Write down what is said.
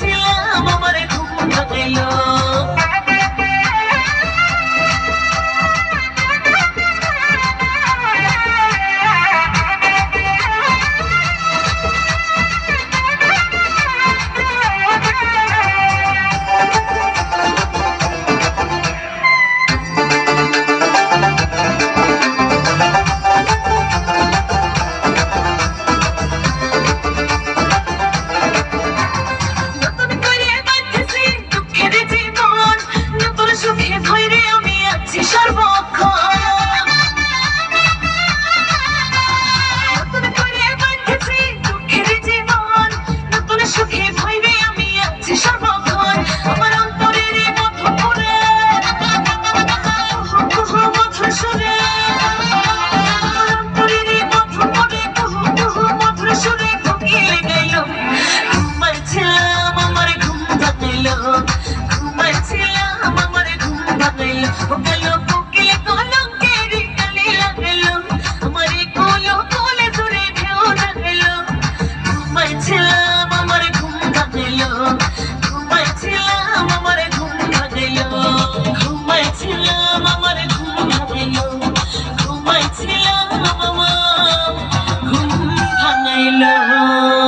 ছিলাম আমার ঘুম গেল Oh,